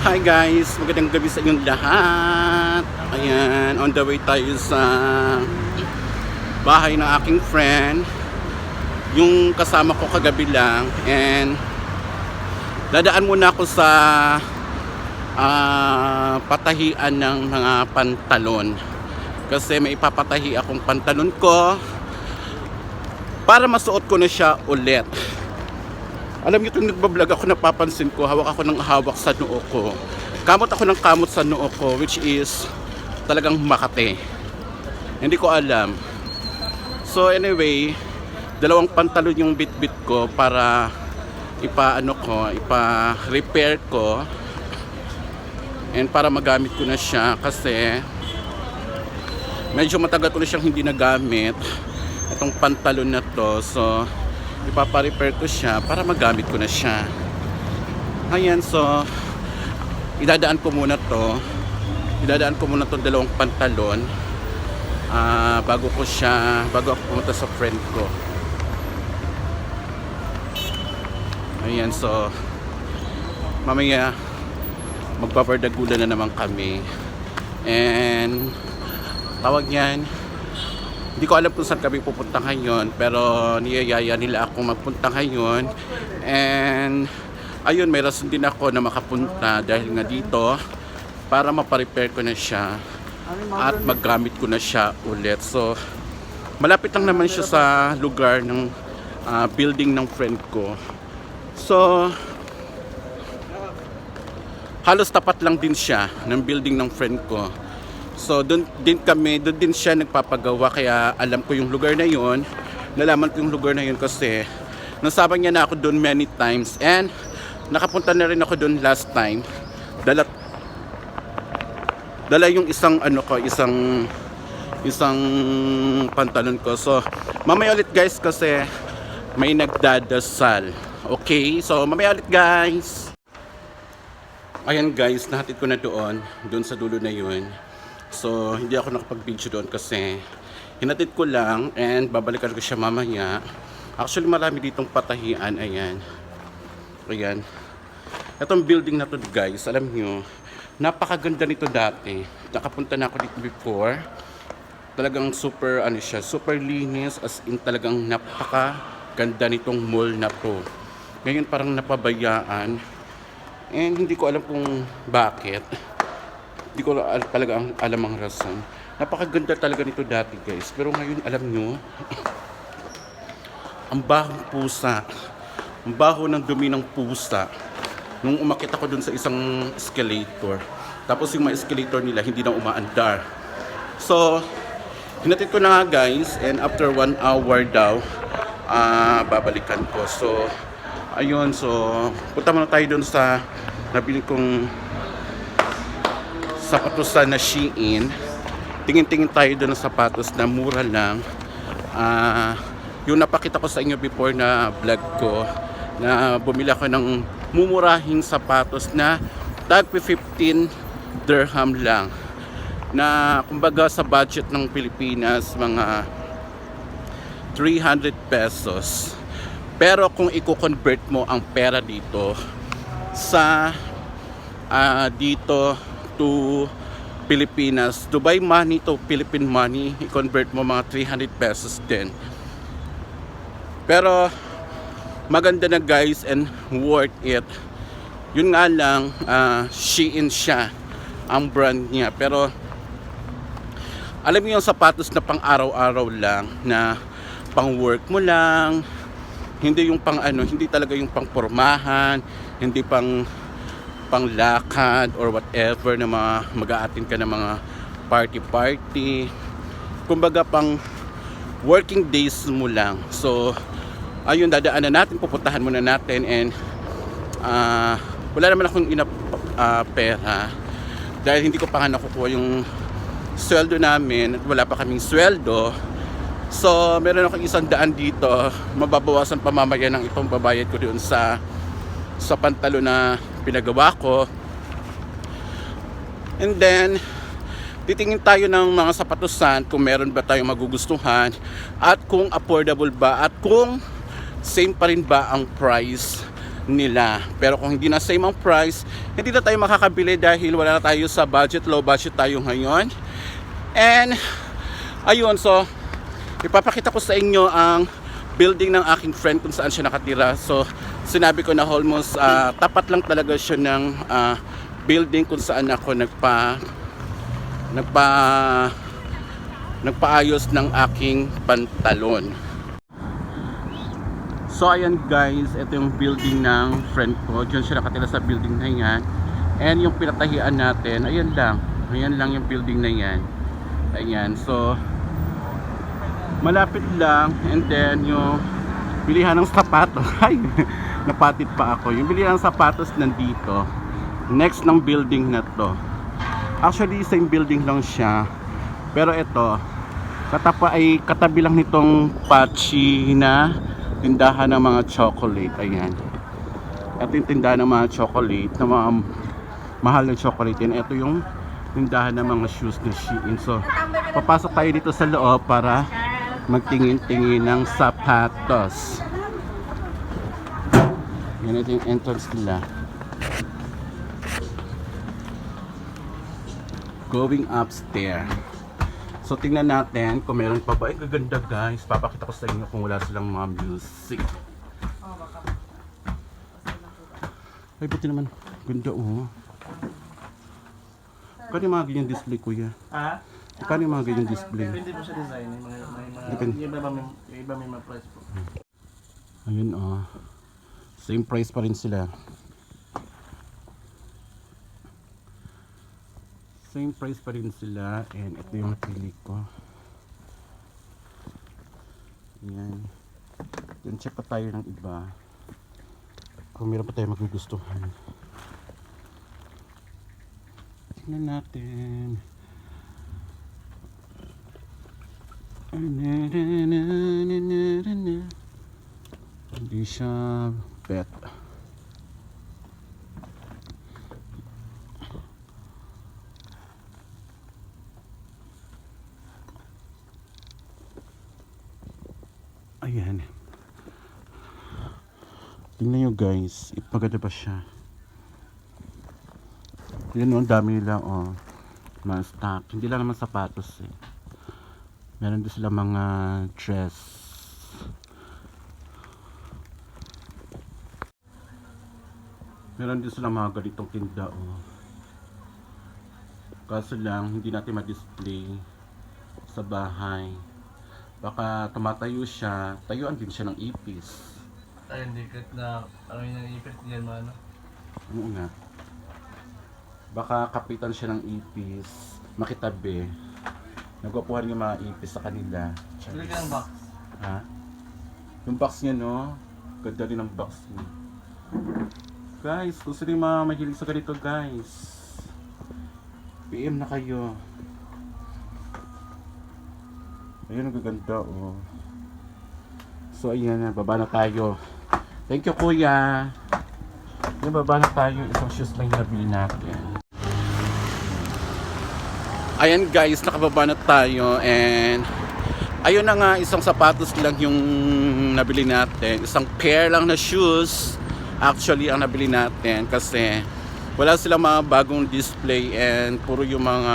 Hi guys, magandang gabi sa inyong lahat. Ayan, on the way tayo sa bahay ng aking friend. Yung kasama ko kagabi lang and dadaan muna ako sa ah, patahian ng mga pantalon. Kasi may ipapatahi akong pantalon ko para masuot ko na siya ulit. Alam niyo, kung nagbablog ako, napapansin ko, hawak ako ng hawak sa noo ko. Kamot ako ng kamot sa noo ko, which is talagang makate. Hindi ko alam. So anyway, dalawang pantalon yung bit-bit ko para ipa-ano ko, ipa-repair ko. And para magamit ko na siya kasi medyo matagal ko na siyang hindi nagamit itong pantalon na to. So, ipapa-repair ko siya para magamit ko na siya. Ayan, so idadaan ko muna to. Idadaan ko muna tong dalawang pantalon ah bago ko siya, bago ako pumunta sa friend ko. Ayan, so mamaya magpapardagulan na naman kami. And tawag niyan, hindi ko alam kung saan kami pupunta ngayon pero niyayaya nila ako magpunta ngayon. And ayun may rason din ako na makapunta dahil nga dito para maparepair ko na siya at maggamit ko na siya ulit. So malapit lang naman siya sa lugar ng ah, building ng friend ko. So halos tapat lang din siya ng building ng friend ko So doon din kami, doon din siya nagpapagawa kaya alam ko yung lugar na yon. Nalaman ko yung lugar na yon kasi nasabang niya na ako doon many times and nakapunta na rin ako doon last time. Dala dala yung isang ano ko, isang isang pantalon ko. So mamaya ulit guys kasi may nagdadasal. Okay? So mamaya ulit guys. Ayan guys, nahatid ko na doon, doon sa dulo na yun. So, hindi ako nakapag-video doon kasi hinatid ko lang and babalikan ko siya mamaya. Actually, marami ditong patahian. Ayan. Ayan. Itong building na to guys, alam nyo, napakaganda nito dati. Nakapunta na ako dito before. Talagang super, ano siya, super linis as in talagang napakaganda nitong mall na to. Ngayon parang napabayaan. And hindi ko alam kung bakit. Hindi ko al- talaga ang alam ang rason. Napakaganda talaga nito dati guys. Pero ngayon alam nyo, ang bahong pusa. Ang baho ng dumi ng pusa. Nung umakit ako dun sa isang escalator. Tapos yung mga escalator nila hindi na umaandar. So, hinatid ko na guys. And after one hour daw, ah babalikan ko. So, ayun. So, punta muna tayo dun sa nabili kong sapatusan na Shein. Tingin-tingin tayo doon ng sapatos na mura lang. Ah, yung napakita ko sa inyo before na vlog ko na bumili ako ng mumurahing sapatos na tag 15 dirham lang. Na kumbaga sa budget ng Pilipinas mga 300 pesos. Pero kung i-convert mo ang pera dito sa ah, dito to Pilipinas, Dubai money to Philippine money, i-convert mo mga 300 pesos din. Pero maganda na guys and worth it. Yun nga lang, ah, Shein siya ang brand niya. Pero alam mo yung sapatos na pang araw-araw lang na pang work mo lang, hindi yung pang ano, hindi talaga yung pang pormahan, hindi pang panglakad or whatever na mga mag-aatin ka ng mga party-party. Kumbaga pang working days mo lang. So, ayun, dadaanan natin, pupuntahan muna natin and ah, wala naman akong ina ah, pera dahil hindi ko pa nga nakukuha yung sweldo namin at wala pa kaming sweldo. So, meron akong isang daan dito. Mababawasan pa mamaya ng itong babayad ko doon sa sa pantalo na pinagawa ko. And then, titingin tayo ng mga sapatusan kung meron ba tayong magugustuhan at kung affordable ba at kung same pa rin ba ang price nila. Pero kung hindi na same ang price, hindi na tayo makakabili dahil wala na tayo sa budget, low budget tayo ngayon. And, ayun, so, ipapakita ko sa inyo ang building ng aking friend kung saan siya nakatira. So, sinabi ko na almost ah, tapat lang talaga siya ng ah, building kung saan ako nagpa nagpa nagpaayos ng aking pantalon. So ayan guys, ito yung building ng friend ko. Diyan siya nakatira sa building na yan. And yung pinatahian natin, ayan lang. Ayan lang yung building na yan. Ayan, so malapit lang and then yung bilihan ng sapatos ay napatit pa ako. Yung bilihan ng sapatos nandito. Next ng building na to. Actually same building lang siya. Pero ito katapa ay katabi lang nitong patchy na tindahan ng mga chocolate. Ayan. Ito yung tindahan ng mga chocolate na mga mahal na chocolate and ito yung tindahan ng mga shoes na Shein. So papasok tayo dito sa loob para magtingin-tingin ng sapatos. Yan ito yung entrance nila. Going upstairs. So tingnan natin kung meron pa ba. Ay gaganda guys. Papakita ko sa inyo kung wala silang mga music. Ay buti naman. Ganda oh. Yung mga ganyan display kuya? Ha? Yung mga ganyan display? Depende po sa design. May mga, may mga, Depende. yung iba may, iba may mga price po. Ayun oh. Same price pa rin sila. Same price pa rin sila and ito yung napili ko. Yan. Then check pa tayo ng iba. Kung meron pa tayo magugustuhan. Tingnan natin. Hindi siya bet. Ayan. Tingnan nyo guys, ipaganda pa siya. Yan o, ang dami nila oh. Mga stock. Hindi lang naman sapatos eh. Meron din sila mga dress. Meron din sila mga ganitong tinda oh. Kaso lang, hindi natin ma-display sa bahay. Baka tumatayo siya, tayuan din siya ng ipis. Ay, hindi kahit na, ano yung nanipit diyan mga ano. Oo nga. Baka kapitan siya ng ipis, makitabi. Nagwapuhan yung mga ipis sa kanila. Bili ka ng box. Ha? Yung box niya, no? Ganda rin ang box niya. Guys, kung sino yung mga mahilig sa ganito, guys. PM na kayo. Ayun, ang gaganda, oh. So, ayan na. Baba na tayo. Thank you, kuya. Yung baba na tayo. Isang shoes lang yung nabili natin. Ayan guys, nakababa na tayo and ayun na nga isang sapatos lang yung nabili natin. Isang pair lang na shoes actually ang nabili natin kasi wala silang mga bagong display and puro yung mga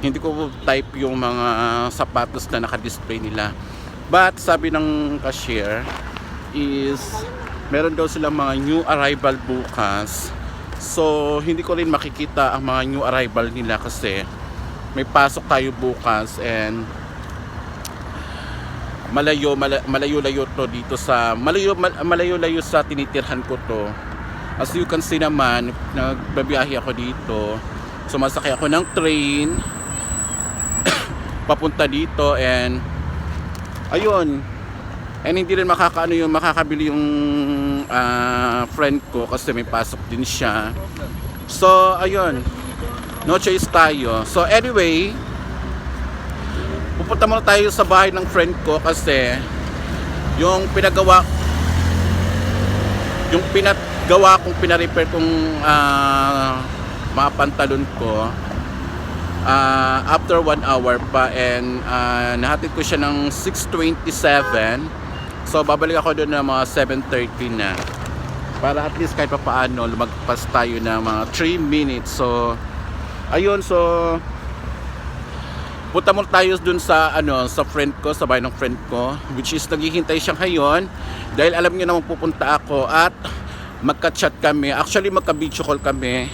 hindi ko type yung mga sapatos na naka-display nila. But sabi ng cashier is meron daw silang mga new arrival bukas. So hindi ko rin makikita ang mga new arrival nila kasi may pasok tayo bukas and malayo mala- malayo-layo to dito sa malayo mal- malayo-layo sa tinitirhan ko to. As you can see naman nagbabiyahe ako dito. Sumasakay ako ng train. Papunta dito and ayun. And hindi rin makakaano yung makakabili yung ah, friend ko kasi may pasok din siya. So ayun. No choice tayo. So anyway, pupunta muna tayo sa bahay ng friend ko kasi yung pinagawa yung pinagawa kong pinarepair kong ah, mga pantalon ko ah, after one hour pa and ah, nahatid ko siya ng 6.27 so babalik ako doon ng mga 7.30 na Para at least kahit pa paano lumagpas tayo ng mga 3 minutes. So, ayun, so punta muna tayo dun sa ano sa friend ko, sa bahay ng friend ko which is naghihintay siya ngayon dahil alam niya naman pupunta ako at magka-chat kami. Actually magka-video call kami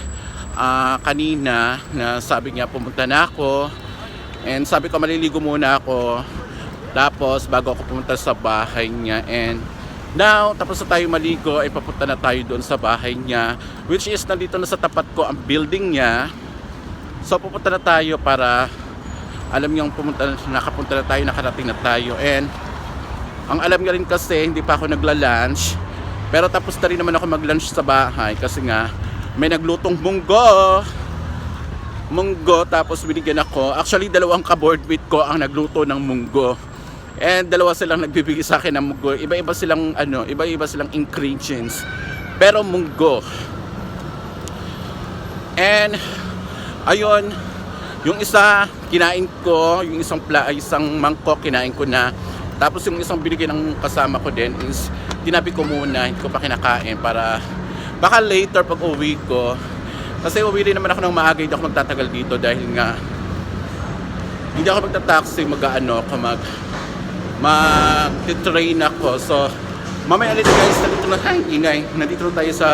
ah, kanina na sabi niya pumunta na ako. And sabi ko maliligo muna ako. Tapos bago ako pumunta sa bahay niya and now tapos na tayo maligo ay papunta na tayo doon sa bahay niya which is nandito na sa tapat ko ang building niya. So pupunta na tayo para alam niyang pumunta nakapunta na tayo nakarating na tayo. And ang alam niya rin kasi hindi pa ako nagla-lunch. Pero tapos na rin naman ako mag-lunch sa bahay kasi nga may naglutong munggo. Munggo tapos binigyan ako. Actually dalawang ka-board meet ko ang nagluto ng munggo. And dalawa silang nagbibigay sa akin ng munggo. Iba-iba silang ano iba-iba silang ingredients. Pero munggo. And ayun yung isa kinain ko. Yung isang pla isang mangkok kinain ko na. Tapos yung isang binigay ng kasama ko din is tinabi ko muna hindi ko pa kinakain para baka later pag uwi ko. Kasi uwi rin naman ako ng maaga hindi ako magtatagal dito dahil nga hindi ako magta-taxi mag-ano ka mag mag-train ako. So mamaya ulit guys nandito na ay ingay. Nandito na tayo sa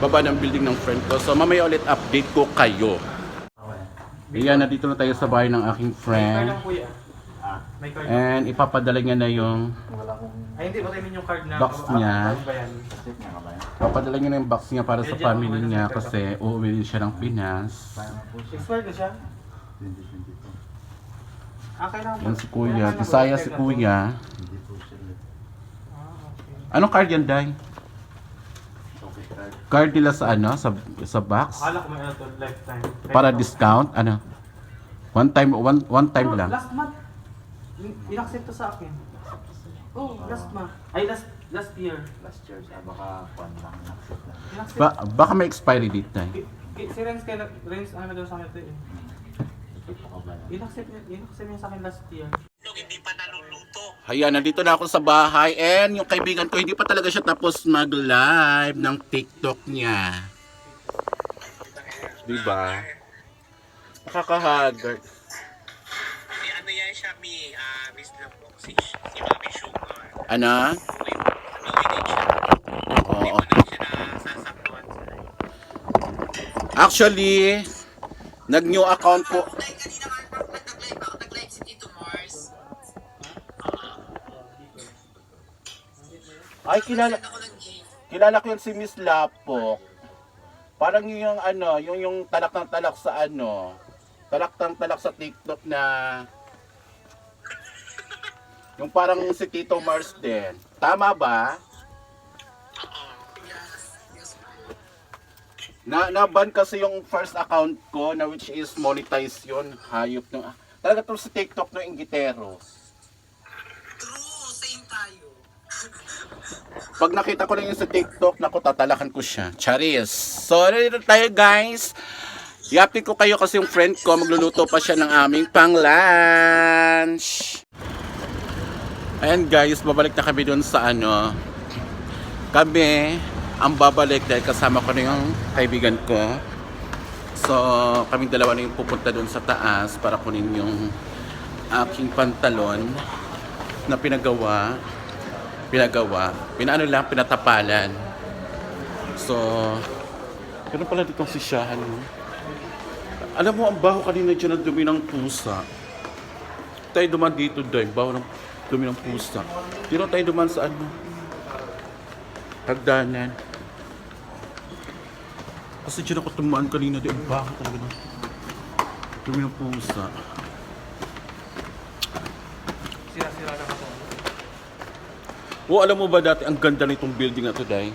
baba ng building ng friend ko. So mamaya ulit update ko kayo Ayan, nandito na tayo sa bahay ng aking friend. kuya. May card. And ipapadala niya na yung Ay, hindi. Baka yung card na. Box niya. Card ba yan? Papadala niya na yung box niya para sa family niya kasi uuwi din siya ng Pinas. Expired na siya? Ah, kailangan Yan si Kuya. Bisaya si Kuya. Ah, okay. Anong card yan, Day? Card nila sa ano? Sa, sa box? Akala ko may ano to, lifetime. Para discount? Ano? One time, one, one time Oh, lang. Last month. In- In-accept to sa akin. Oh, last month. Ay, last last year. last year siya, baka kwan lang, naksit lang. In-accept. Ba, baka may expiry date, Day. Ki- ki- si Renz kaya Renz ano daw sa akin ito eh. Ito ka ba yan? In-accept niya, in-accept niya sa akin last year. Ayan, nandito na ako sa bahay and yung kaibigan ko hindi pa talaga siya tapos mag-live ng TikTok niya. Diba? Nakakahagard. Si ano yan siya, mi, ah, Miss Lambo, si, si Mami Sugar. Ano? Oo. Actually, nag-new account po. Ay, kilala, kilala ko yun si Miss Lapok. Parang yun yung ano, yung yung talak ng talak sa ano, talak ng talak sa TikTok na yung parang si Tito Mars din. Tama ba? Na na-ban kasi yung first account ko na which is monetize yun. Hayop ng Talaga to sa TikTok ng Ingitero. Pag nakita ko lang yun sa TikTok, naku, tatalakan ko siya. Charis. So, dito tayo guys. I-update ko kayo kasi yung friend ko, magluluto pa siya ng aming pang lunch. Ayan guys, babalik na kami dun sa ano. Kami, ang babalik dahil kasama ko na yung kaibigan ko. So, kaming dalawa na yung pupunta dun sa taas para kunin yung aking pantalon na pinagawa pinagawa. Pinaano lang, pinatapalan. So, ganun pala dito si Shahan. no? Alam mo, ang baho kanina dyan ng dumi ng pusa. Tayo duman dito, Day. Baho ng dumi ng pusa. Dito tayo duman sa ano? Hagdanan. Kasi dyan ako tumaan kanina, Day. Ang baho talaga ng dumi ng pusa. Sira-sira na ako. O alam mo ba dati ang ganda nitong building na to, Day?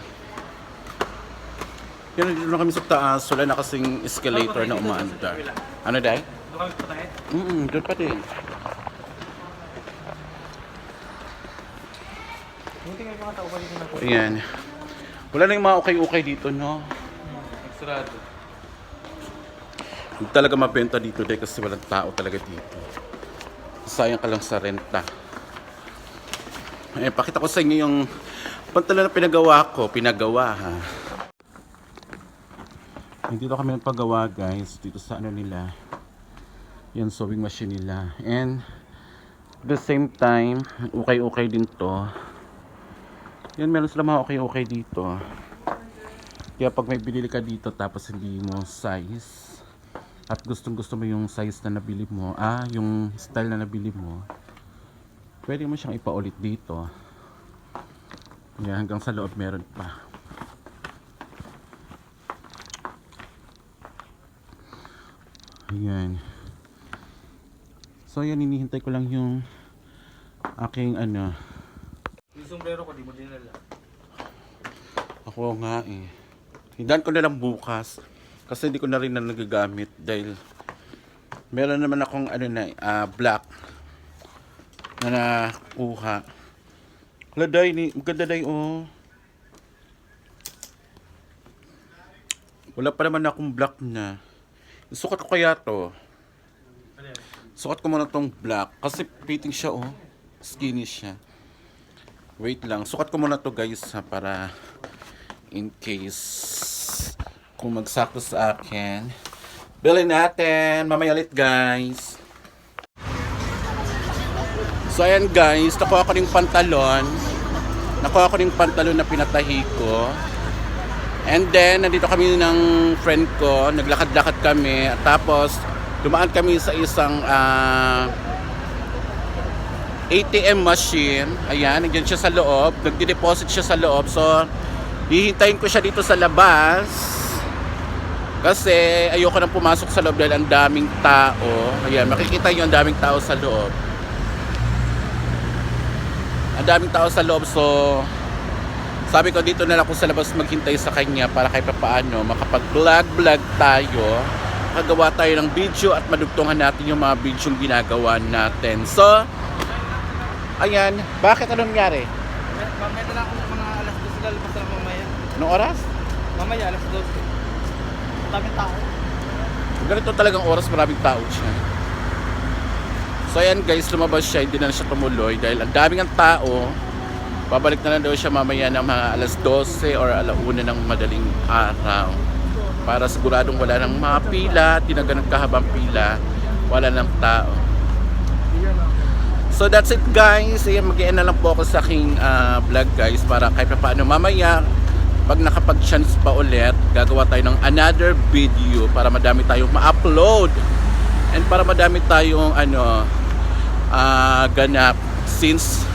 Yan, nandito na kami sa taas. Wala na kasing escalator na umaandar. Ano, Day? Doon kami patahe. Mm doon pa din. Buti nga yung mga tao dito na po? Ayan. Wala na yung mga ukay-ukay dito, no? Extrado. Hindi talaga mabenta dito, Day, kasi walang tao talaga dito. Sayang ka lang sa renta. Eh, pakita ko sa inyo yung pantalon na pinagawa ko, pinagawa ha. Dito kami nagpagawa guys, dito sa ano nila. Yan sewing machine nila. And the same time, okay-okay din to. Yan, meron sila mga okay-okay dito. Kaya pag may binili ka dito tapos hindi mo size at gustong gusto mo yung size na nabili mo, ah, yung style na nabili mo, pwede mo siyang ipaulit dito. Yan, hanggang sa loob meron pa. Ayan. So, yan, hinihintay ko lang yung aking ano, Yung sombrero ko, di mo dinala. Ako nga eh. Hindan ko na lang bukas. Kasi hindi ko na rin na nagagamit dahil meron naman akong ano na, ah, black na nakuha. Wala day, ni, maganda day oh. Wala pa naman akong black na. Sukat ko kaya to. Sukat ko muna tong black kasi fitting siya oh. Skinny siya. Wait lang. Sukat ko muna to guys ha, para in case kung magsakto sa akin. Bilhin natin. Mamaya ulit guys. So ayan guys, nakuha ko yung pantalon. Nakuha ko yung pantalon na pinatahi ko. And then, nandito kami ng friend ko. Naglakad-lakad kami. At tapos, dumaan kami sa isang ah, ATM machine. Ayan, nandiyan siya sa loob. Nagdi-deposit siya sa loob. So, hihintayin ko siya dito sa labas. Kasi ayoko nang pumasok sa loob dahil ang daming tao. Ayan, makikita niyo ang daming tao sa loob. Ang daming tao sa loob. So, sabi ko dito na lang ako sa labas maghintay sa kanya para kahit paano makapag-vlog-vlog tayo. Makagawa tayo ng video at madugtungan natin yung mga video ginagawa natin. So, Ayan, bakit anong nangyari? Mamaya na lang ako mga alas 12 lalabas na mamaya. Anong oras? Mamaya alas 12. Daming tao. Ganito talagang oras maraming tao siya. So ayan guys, lumabas siya, hindi na siya tumuloy dahil ang daming ang tao. Babalik na lang daw siya mamaya ng mga alas 12 or alauna ng madaling araw. Para siguradong wala ng mga pila, di na ganun kahabang pila, wala ng tao. So that's it guys. Ayan, mag na lang po ako sa aking ah, vlog guys para kahit pa paano mamaya pag nakapag-chance pa ulit, gagawa tayo ng another video para madami tayong ma-upload and para madami tayong ano ah, ganap. Since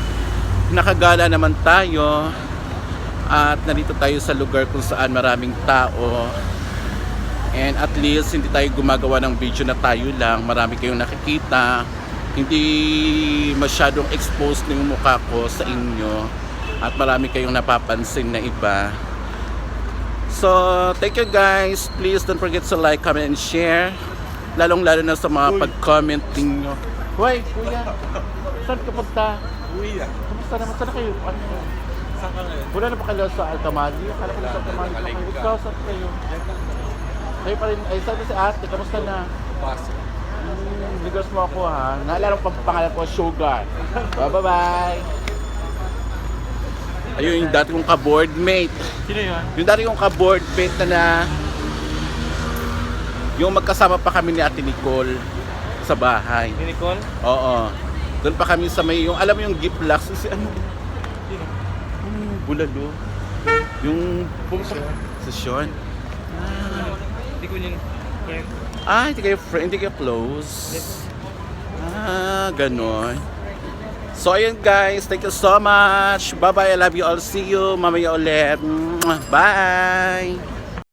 nakagala naman tayo at nandito tayo sa lugar kung saan maraming tao and at least hindi tayo gumagawa ng video na tayo lang marami kayong nakikita hindi masyadong exposed na yung mukha ko sa inyo at marami kayong napapansin na iba. So thank you guys. Please don't forget to like, comment, and share. Lalong lalo na sa mga pag-comment ninyo Hoy, kuya saan ka punta? Kuya, Kamusta naman? Saan na kayo? Ano? saan ka ngayon? Wala na ba kayo sa Altamali? Akala ko sa Altamali pa kayo. Ikaw, saan kayo? Kayo pa rin, ay saan na si ate? Kamusta na? Pasok. Hmm, Ligos mo ako ha. Naalala ko pang pangalan ko, Sugar. Bye-bye! Ayun yung dati kong ka-board mate. Sino yun? Yung dati kong ka-board mate na na yung magkasama pa kami ni Ate Nicole sa bahay. Ni Nicole? Oo. Doon pa kami sa may, yung alam mo yung gift box, si ano? Sino? Hmm, bulalo. Yung pumunta sa Sean. Hindi ko yun. Friend. Ah, hindi kayo friend, hindi kayo close. Ah, ganon. So, ayun guys. Thank you so much. Bye-bye. I love you all. See you. Mamaya ulit. Bye.